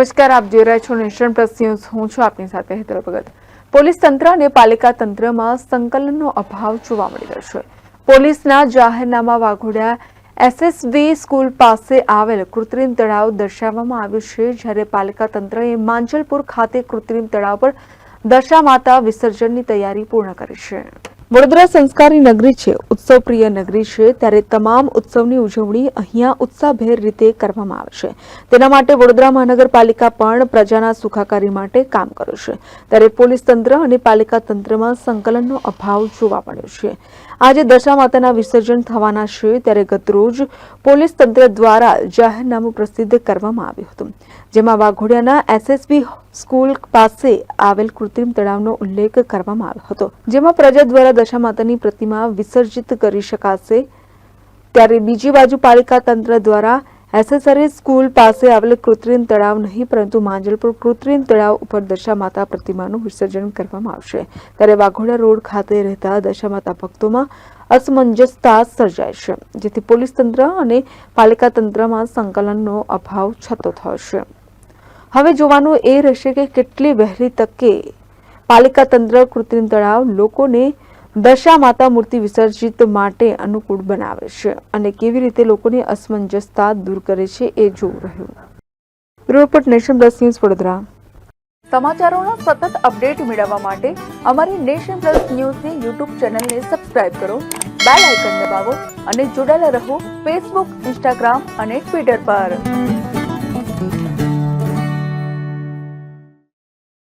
નમસ્કાર, આપ જોઈ રહ્યા છો નેશન પ્લસ ન્યૂઝ. હું છું આપની સાથે ભગત. પોલીસ તંત્ર અને પાલિકા તંત્રમાં સંકલનનો અભાવ જોવા મળી રહ્યો છે. પોલીસના જાહેરનામા વાઘોડિયા એસએસવી સ્કૂલ પાસે આવેલ કૃત્રિમ તળાવ દર્શાવવામાં આવ્યું છે, જ્યારે પાલિકા તંત્રએ માંજલપુર ખાતે કૃત્રિમ તળાવ પર દશા વિસર્જનની તૈયારી પૂર્ણ કરી છે. વડોદરા સંસ્કારી નગરી છે ઉત્સવ પ્રિય નગરી છે, ત્યારે તમામ ઉત્સવની ઉજવણી અહીંયા ઉત્સાહભેર રીતે કરવામાં આવે છે. તેના માટે વડોદરા મહાનગરપાલિકા પણ પ્રજાના સુખાકારી માટે કામ કરે છે. ત્યારે પોલીસ તંત્ર અને પાલિકા તંત્રમાં સંકલનનો અભાવ જોવા મળ્યો છે. આજે દશા માતાના વિસર્જન થવાના છે, ત્યારે ગતરોજ પોલીસ તંત્ર દ્વારા જાહેરનામું પ્રસિદ્ધ કરવામાં આવ્યું હતું. જેમાં વાઘોડિયાના એસએસબી સ્કૂલ પાસે આવેલ કૃત્રિમ તળાવનો ઉલ્લેખ કરવામાં આવ્યો હતો. જેમાં પ્રજા દ્વારા દશા માતાની પ્રતિમા વિસર્જિત કરી શકાશે. ત્યારે બીજી બાજુ પાલિકા તંત્ર દ્વારા એસએસઆરએ સ્કૂલ પાસે આવેલ કૃત્રિમ તળાવ નહીં, પરંતુ માંજલપુર કૃત્રિમ તળાવ ઉપર દશા માતા પ્રતિમાનું વિસર્જન કરવામાં આવશે. ત્યારે વાઘોડા રોડ ખાતે રહેતા દશા માતા ભક્તોમાં અસમંજસતા સર્જાય છે, જેથી પોલીસ તંત્ર અને પાલિકા તંત્રમાં સંકલનનો અભાવ છતો થયો છે. હવે જોવાનું એ રહેશે કે કેટલી વહેલી તકે પાલિકા તંત્ર કૃત્રિમ તળાવ લોકોને દશા માતા મૂર્તિ વિસર્જિત માટે અનુકૂળ બનાવે છે અને કેવી રીતે લોકોની અસમંજસતા દૂર કરે છે એ જોવું રહ્યું. Report nation plus news Vadodara. સમાચારોનો સતત અપડેટ મેળવવા માટે અમારી નેશન પ્લસ ન્યૂઝની યુટ્યુબ ચેનલને સબસ્ક્રાઇબ કરો, બેલ આઇકન દબાવો અને જોડાયેલા રહો ફેસબુક, ઇન્સ્ટાગ્રામ અને ટ્વિટર પર.